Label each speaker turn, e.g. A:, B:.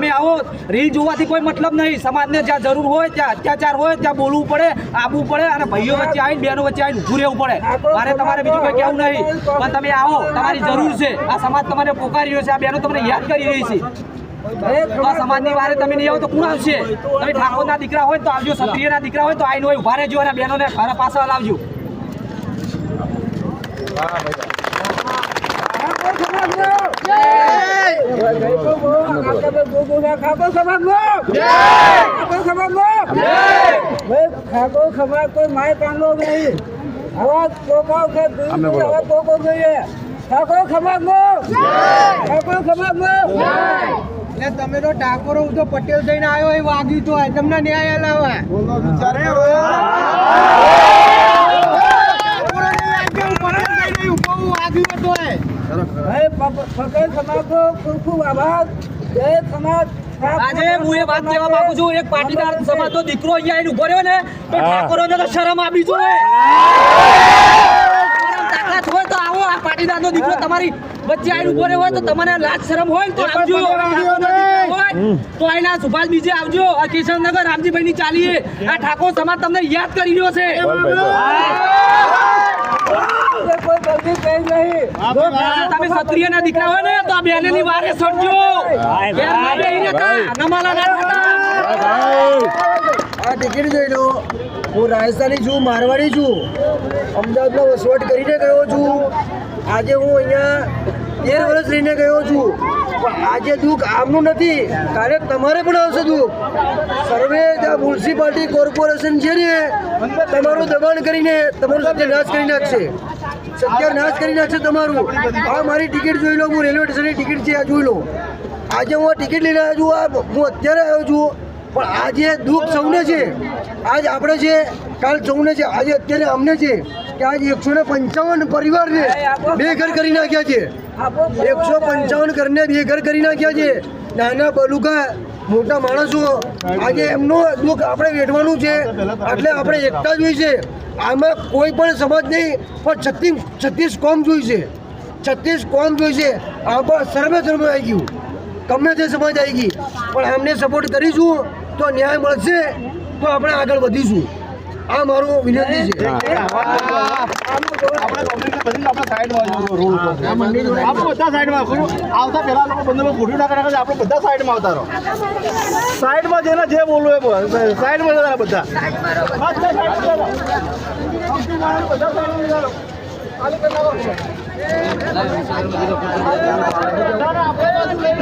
A: તમે આવો. રીલ જોવાથી કોઈ મતલબ નહીં. સમાજને જ્યાં જરૂર હોય ત્યાં અત્યાચાર હોય ત્યાં બોલવું પડે આવવું પડે અને ભાઈઓ વચ્ચે આવીને બહેનો વચ્ચે આવીને ઊભું રહેવું પડે. મારે તમારે બીજું કંઈ કહેવું નહીં. પણ તમે આવો. તમારી જરૂર છે. આ સમાજ તમને પોકારી રહ્યો છે. આ બહેનો તમને યાદ કરી રહી છે. આ સમાજની વારે તમે નહીં આવો તો કોણ આવશે? તમે ઠાકોરના દીકરા હોય તો આવજો. ક્ષત્રિયના દીકરા હોય તો આઈને હોય ઊભા રહેજો અને બહેનોને ઘરે પાછળ લાવજો.
B: ખાકો ખબર કોઈ માય કાંડો નહીં. આવા લોકો કે આવા લોકો જોઈએ. ખાકો ખાકો
C: એટલે તમે તો ઠાકોર હું તો પટેલ થઈને આવ્યો એ વાગ્યું તો. તમને ન્યાય અલાવે
B: ભાઈ ફકર સમાજ કો ખૂબ ખૂબ આભાર. સમાજ
A: આજે હું એ વાત કહેવા માંગુ છું એક પાટીદાર સમાજનો દીકરો અહીંયા આવીને ઊભો રહ્યો ને તો ઠાકોરોને તો શરમ આપી જોઈએ. તાકાત હોય તો આવો આ પાટીદારનો દીકરો તમારી વચ્ચે આવીને ઊભો રહ્યો હોય તો તમને લાજ શરમ હોય તો આવજો. તો આઈના સુભાષ બીજે આવજો. આ કિશનનગર રામજીભાઈ ની ચાલીએ. આ ઠાકોર સમાજ તમને યાદ કરી રહ્યો છે. તમે ક્ષત્રિયના દીકરા હોય ને તો આ બેનની વારે સડજો ના
C: ટિકિટ જોઈ લો. હું રાજસ્થાની છું મારવાડી છું. અમદાવાદમાં વસવાટ કરીને ગયો છું. આજે હું અહીંયા તેર વર્ષ રહીને ગયો છું. આજે દુઃખ આમનું નથી, કાલે તમારે પણ આવશે દુઃખ. સર્વે મ્યુનિસિપાલિટી કોર્પોરેશન છે ને, તમારું દબાણ કરીને તમારું સત્યાનાશ કરી નાખશે. સત્યાનાશ કરી નાખશે તમારું. આ મારી ટિકિટ જોઈ લો, હું રેલવે સ્ટેશનની ટિકિટ છે, આ જોઈ લો. આજે હું આ ટિકિટ લઈને આવ્યો છું, આ હું અત્યારે આવ્યો છું. પણ આજે દુઃખ સૌને છે આજ આપણે છે કાલ સૌને છે આજે અત્યારે અમને છે કે આજ એકસો ને પંચાવન પરિવારને બે ઘર કરી નાખ્યા છે. એકસો પંચાવન ઘરને બે ઘર કરી નાખ્યા છે. નાના બલુકા મોટા માણસો આજે એમનું દુઃખ આપણે વેઠવાનું છે. એટલે આપણે એકતા જ હોય છે. આમાં કોઈ પણ સમાજ નહીં પણ છત્રીસ છત્રીસ કોમ જોઈશે છત્રીસ કોમ જોઈશે પણ સર્વે સર્વે આવી ગયું. ગમે તે સમાજ આવી ગઈ પણ આમને સપોર્ટ કરીશું તો ન્યાય મળશે તો આપણે આગળ વધીશું. આ મારું વિનંતી છે.
D: આપણે બધા સાઈડમાં ખરું. આવતા પહેલા લોકો બંને ઘૂંટ્યું આપણે બધા સાઈડમાં આવતા રહો. સાઈડમાં જેને જે બોલવું એ બોલ. સાઈડમાં બધા. બધા